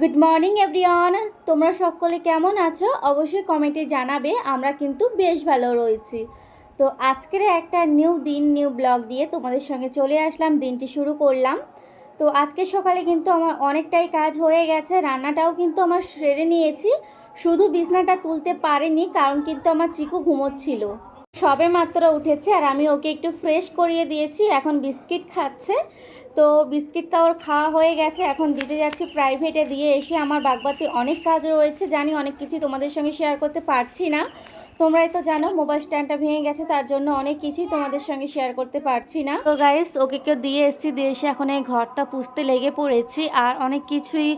Good morning everyone তোমরা সকলে কেমন আছো? অবশ্যই কমেন্টে জানাবে, আমরা কিন্তু বেশ ভালো রয়েছি। তো আজকের একটা নিউ দিন নিউ ব্লগ দিয়ে তোমাদের সঙ্গে চলে আসলাম, দিনটি শুরু করলাম। তো আজকে সকালে কিন্তু আমার অনেকটাই কাজ হয়ে গেছে, রান্নাটাও কিন্তু আমার সেরে নিয়েছি। শুধু বিছনাটা তুলতে পারিনি, কারণ কিন্তু আমার চিকু ঘুমোচ্ছিল। সবে মাত্র উঠেছে আর আমি ওকে একটু ফ্রেশ করিয়ে দিয়েছি, এখন বিস্কিট খাচ্ছে। তো বিস্কিটটা ওর খাওয়া হয়ে গেছে, এখন দিতে যাচ্ছি প্রাইভেটে দিয়ে এসে আমার বাগবাতি অনেক কাজ রয়েছে, জানি অনেক কিছু তোমাদের সঙ্গে শেয়ার করতে পারছি না। তোমরাই তো জানো মোবাইল স্ট্যান্ডটা ভেঙে গেছে, তার জন্য অনেক কিছুই তোমাদের সঙ্গে শেয়ার করতে পারছি না। তো গাইস ওকে কেউ দিয়ে এসেছি, দিয়ে এসে এখন এই ঘরটা পুষতে লেগে পড়েছি, আর অনেক কিছুই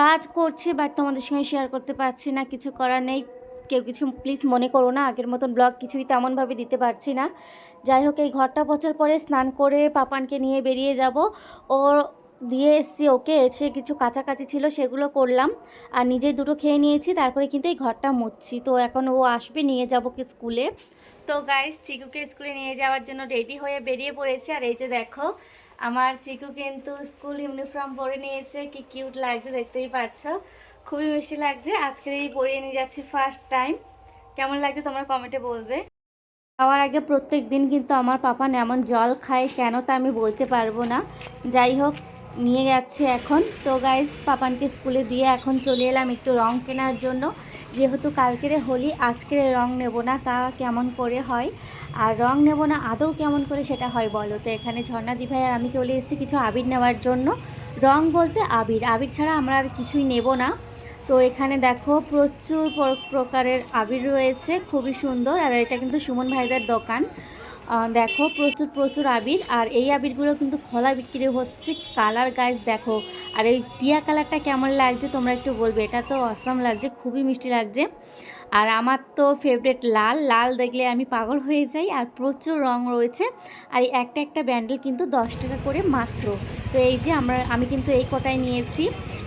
কাজ করছি বাট তোমাদের সঙ্গে শেয়ার করতে পারছি না, কিছু করার নেই। কেউ কিছু প্লিজ মনে করো না, আগের মতন ব্লগ কিছুই তেমনভাবে দিতে পারছি না। যাই হোক, এই ঘরটা পচার পরে স্নান করে পাপানকে নিয়ে বেরিয়ে যাব। ও দিয়ে এসছি ওকে, এসে কিছু কাছাকাছি ছিল সেগুলো করলাম। আর নিজে দুটো খেয়ে নিয়েছি, তারপরে কিন্তু এই ঘরটা মুছছি। তো এখন ও আসবে, নিয়ে যাব কি স্কুলে। তো গাইস চিকুকে স্কুলে নিয়ে যাওয়ার জন্য রেডি হয়ে বেরিয়ে পড়েছে। আর এই যে দেখো, আমার চিকু কিন্তু স্কুল ইউনিফর্ম পরে নিয়েছে। কি কিউট লাগছে দেখতেই পাচ্ছ। খুবই মিষ্টি লাগছে। আজকে এই পরিয়ে নিয়ে যাচ্ছি ফার্স্ট টাইম কেমন লাগছে তোমরা কমেন্টে বলবে। যাওয়ার আগে প্রত্যেক দিন কিন্তু আমার পাপা এমন জল খায় কেন তা আমি বলতে পারব না। যাই হোক, নিয়ে যাচ্ছে এখন। তো গাইস পাপানকে স্কুলে দিয়ে এখন চলে এলাম একটু রং কেনার জন্য। যেহেতু কালকের হোলি, আজকের রং নেব না, তা কেমন করে হয়? আর রং নেব না, আদৌ কেমন করে সেটা হয় বলো? তো এখানে ঝর্ণা দিভাই আর আমি চলে এসেছি কিছু আবির নেওয়ার জন্য। রং বলতে আবির। আবির ছাড়া আমরা আর কিছুই নেব না। তো এখানে দেখো প্রচুর প্রকারের আবির রয়েছে, খুবই সুন্দর। আর এটা কিন্তু সুমন ভাইদের দোকান। দেখো প্রচুর প্রচুর আবির। আর এই আবিরগুলো কিন্তু খোলা বিক্রি হচ্ছে। কালার গাছ দেখো। আর এই টিয়া কালারটা কেমন লাগছে তোমরা একটু বলবে। এটা তো অসম লাগছে, খুবই মিষ্টি লাগছে। আর আমার তো ফেভারেট লাল। লাল দেখলে আমি পাগল হয়ে যাই। আর প্রচুর রং রয়েছে। আর এই একটা একটা ব্যান্ডেল কিন্তু দশ টাকা করে মাত্র। তো এই যে আমরা, আমি কিন্তু এই কটাই নিয়েছি।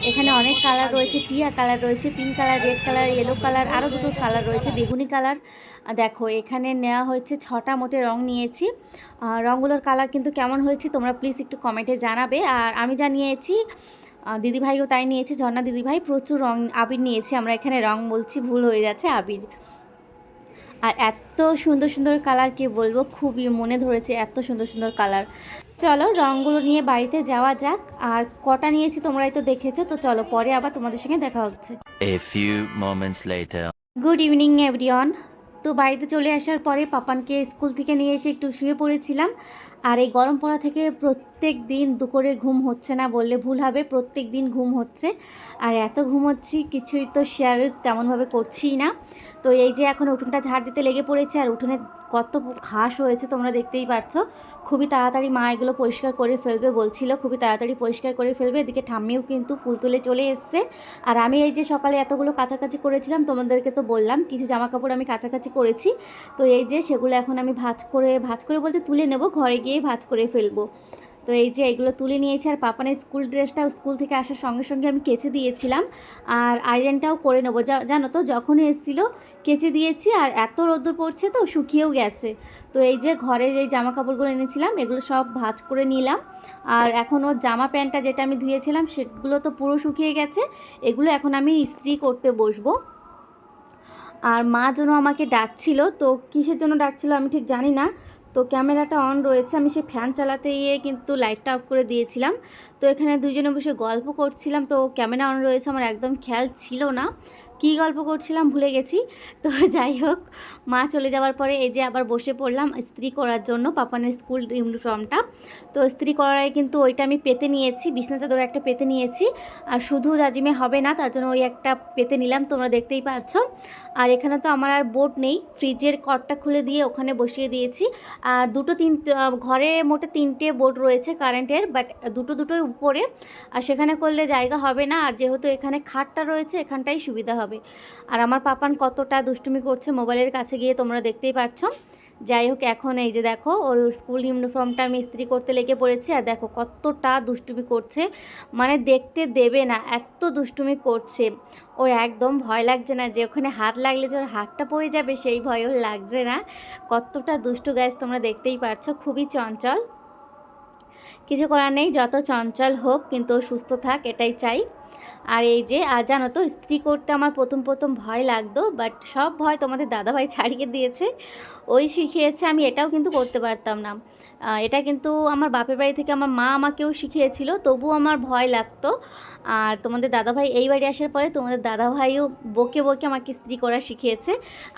এখানে অনেক কালার রয়েছে, টিয়া কালার রয়েছে pink colour red colour yellow colour, আরও দুটো কালার রয়েছে, বেগুনি কালার। দেখো, এখানে নেওয়া হয়েছে ছটা মোটে রং নিয়েছি। রঙগুলোর কালার কিন্তু কেমন হয়েছে তোমরা প্লিজ একটু কমেন্টে জানাবে। আর আমি যা নিয়েছি দিদিভাইও তাই নিয়েছে, ঝর্ণা দিদিভাই প্রচুর রং, আবির নিয়েছি। আমরা এখানে রং বলছি, ভুল হয়ে যাচ্ছে, আবির। আর এত সুন্দর সুন্দর কালার, কি বলব, খুবই মনে ধরেছে, এত সুন্দর সুন্দর কালার। চলো রঙগুলো নিয়ে বাড়িতে যাওয়া যাক। আর কটা নিয়েছি তোমরাই তো দেখেছ তো চলো পরে আবার তোমাদের সঙ্গে দেখা হচ্ছে. গুড ইভিনিং এভরিওয়ান তো বাড়িতে চলে আসার পরে পাপানকে স্কুল থেকে নিয়ে এসে একটু শুয়ে পড়েছিলাম। আর এই গরম পড়া থেকে প্রত্যেক দিন দুপুরে ঘুম হচ্ছে না বললে ভুল হবে, প্রত্যেক দিন ঘুম হচ্ছে। আর এত ঘুম হচ্ছি কিছুই তো শেয়ার তেমনভাবে করছিই না। তো এই যে এখন উঠোনটা ঝাড় দিতে লেগে পড়েছে আর উঠোনে কত ঘাস হয়েছে তোমরা দেখতেই পারছ খুবই তাড়াতাড়ি মা এগুলো পরিষ্কার করে ফেলবে বলছিল, খুবই তাড়াতাড়ি পরিষ্কার করে ফেলবে। এদিকে ঠাম্মিও কিন্তু ফুল তুলে চলে এসছে। আর আমি এই যে সকালে এতগুলো কাছাকাছি করেছিলাম, তোমাদেরকে তো বললাম, কিছু জামা কাপড় আমি কাছাকাছি করেছি। তো এই যে সেগুলো এখন আমি ভাঁজ করে ভাঁজ করে বলতে তুলে নেব, ঘরে গিয়ে ভাঁজ করে ফেলব। তো এই যে এগুলো তুলে নিয়েছি, আর পাপানের স্কুল ড্রেসটাও স্কুল থেকে আসার সঙ্গে সঙ্গে আমি কেচে দিয়েছিলাম। আর আয়রনটাও করে নেব। জানো তো, যখনই এসেছিল কেচে দিয়েছি, আর এত রোদ্দুর পড়ছে তো, শুকিয়েও গেছে। তো এই যে ঘরে যে জামা কাপড়গুলো এনেছিলাম, এগুলো সব ভাঁজ করে নিলাম। আর এখন ওর জামা প্যান্টটা যেটা আমি ধুয়েছিলাম, সেগুলো তো পুরো শুকিয়ে গেছে। এগুলো এখন আমি ইস্ত্রি করতে বসবো। আর মা যেন আমাকে ডাকছিল, তো কিসের জন্য ডাকছিল আমি ঠিক জানি না। তো ক্যামেরাটা অন রয়েছে, আমি সে ফ্যান চালাতে গিয়ে কিন্তু লাইটটা অফ করে দিয়েছিলাম। তো এখানে দুজনে বসে গল্প করছিলাম, তো ক্যামেরা অন রয়েছে, আমার একদম খেয়াল ছিল না। কী গল্প করছিলাম ভুলে গেছি। তো যাই হোক, মা চলে যাওয়ার পরে এই যে আবার বসে পড়লাম ইস্ত্রি করার জন্য পাপানের স্কুল ইউনিফর্মটা। তো ইস্ত্রি করার কিন্তু ওইটা আমি পেতে নিয়েছি বিছনা চাদর একটা পেতে নিয়েছি। আর শুধু জাজিমে হবে না, তার জন্য ওই একটা পেতে নিলাম, তোমরা দেখতেই পারছ। আর এখানে তো আমার আর বোর্ড নেই ফ্রিজের কটটা খুলে দিয়ে ওখানে বসিয়ে দিয়েছি। আর দুটো তিন, ঘরে মোটে তিনটে বোর্ড রয়েছে কারেন্টের বাট দুটো দুটোই উপরে। আর সেখানে করলে জায়গা হবে না, আর যেহেতু এখানে খাটটা রয়েছে, এখানটাই সুবিধা হবে। আর আমার পাপান কতটা দুষ্টুমি করছে মোবাইলের কাছে গিয়ে তোমরা দেখতেই পাচ্ছ যাই হোক, এখন এই যে দেখো, ওর স্কুল ইউনিফর্মটা আমি ইস্ত্রি করতে লেগে পড়েছি। আর দেখো কতটা দুষ্টুমি করছে। মানে দেখতে দেবে না, এত দুষ্টুমি করছে। ওর একদম ভয় লাগছে না যে ওখানে হাত লাগলে যে ওর হাতটা পড়ে যাবে, সেই ভয়ও লাগছে না। কতটা দুষ্টু গ্যাস তোমরা দেখতেই পারছ, খুবই চঞ্চল। কিছু করার নেই, যত চঞ্চল হোক, কিন্তু সুস্থ থাক, এটাই চাই। আর এই যে, আর জানো তো, স্ত্রী করতে আমার প্রথম প্রথম ভয় লাগতো বাট সব ভয় তোমাদের দাদাভাই ছাড়িয়ে দিয়েছে। ওই শিখিয়েছে আমি, এটাও কিন্তু করতে পারতাম না। এটা কিন্তু আমার বাপের বাড়ি থেকে আমার মা আমাকেও শিখিয়েছিল, তবুও আমার ভয় লাগতো। আর তোমাদের দাদাভাই এই বাড়ি আসার পরে তোমাদের দাদাভাইও বকে বকে আমাকে স্ত্রী করা শিখিয়েছে।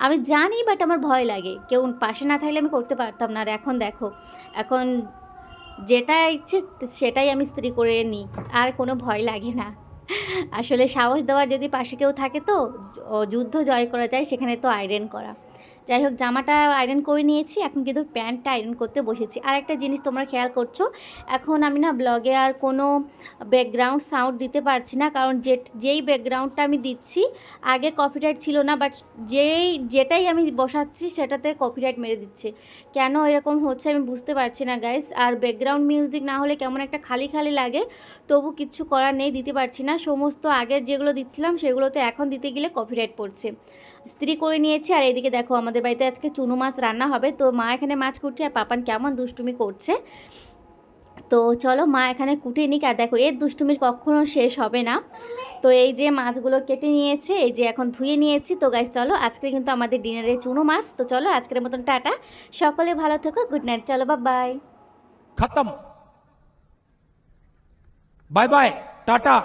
আমি জানি বাট আমার ভয় লাগে। কেউ পাশে না থাকলে আমি করতে পারতাম না। আর এখন দেখো, এখন যেটা ইচ্ছে, সেটাই আমি স্ত্রী করে নিই। আর কোনো ভয় লাগে না। আসলে সাহস দেওয়ার যদি পাশে কেউ থাকে তো যুদ্ধ জয় করা যায়, সেখানে তো আয়রন করা। যাই হোক, জামাটা আয়রন করে নিয়েছি, এখন কিন্তু প্যান্টটা আয়রন করতে বসেছি। আর একটা জিনিস তোমরা খেয়াল করছ, এখন আমি না ব্লগে আর কোনো ব্যাকগ্রাউন্ড সাউন্ড দিতে পারছি না, কারণ যে যেই ব্যাকগ্রাউন্ডটা আমি দিচ্ছি, আগে কপিরাইট ছিল না বাট যেই, যেটাই আমি বসাচ্ছি, সেটাতে কপিরাইট মেরে দিচ্ছে। কেন এরকম হচ্ছে আমি বুঝতে পারছি না গাইস আর ব্যাকগ্রাউন্ড মিউজিক না হলে কেমন একটা খালি খালি লাগে, তবু কিচ্ছু করার নেই, দিতে পারছি না। সমস্ত আগের যেগুলো দিচ্ছিলাম, সেগুলোতে এখন দিতে গেলে কপিরাইট পড়ছে। স্ত্রী করে নিয়েছি, আর এদিকে দেখো আমাদের আমাদের বাড়িতে আজকে চুনো মাছ রান্না হবে। তো মা এখানে মাছ কুটছে আর পাপান কেমন দুষ্টুমি করছে। তো চলো মা এখানে কুটে নিক। আর দেখো, এর দুষ্টুমির কখনো শেষ হবে না। তো এই যে মাছগুলো কেটে নিয়েছে, এই যে এখন ধুয়ে নিয়েছি। তো গাছ চলো আজকে কিন্তু আমাদের ডিনারে চুনো মাছ। তো চলো আজকের মতন টাটা। সকলে ভালো থেকো গুড নাইট চলো বা বাই খতম। Bye bye tata.